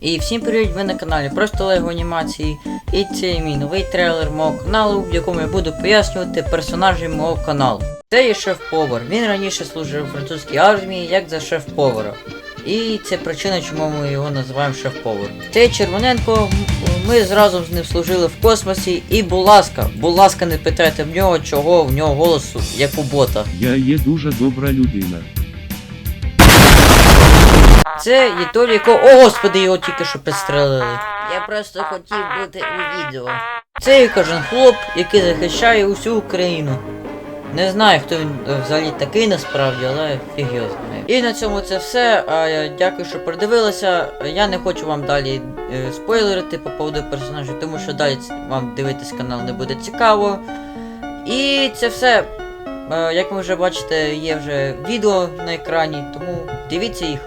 І всім привіт, ви на каналі Просто Лего Анімації. І це мій новий трейлер мого каналу, в якому я буду пояснювати персонажів мого каналу. Це є шеф-повар. Він раніше служив у французькій армії як за шеф-повара. І це причина, чому ми його називаємо шеф-повар. Цей Червоненко, ми зразу з ним служили в космосі. І будь ласка, будь ласка, не питайте в нього, чого в нього голосу, як у бота. Я є дуже добра людина. Це є той, якого. О, господи, його тільки що підстрелили. Я просто хотів бути у відео. Це є кожен хлоп, який захищає усю Україну. Не знаю, хто він е, взагалі такий насправді, але фіг його знає. І на цьому це все. Дякую, що продивилися. Я не хочу вам далі е, спойлерити по поводу персонажів, тому що далі вам дивитись канал не буде цікаво. І це все. Е, Як ви вже бачите, є вже відео на екрані, тому дивіться їх.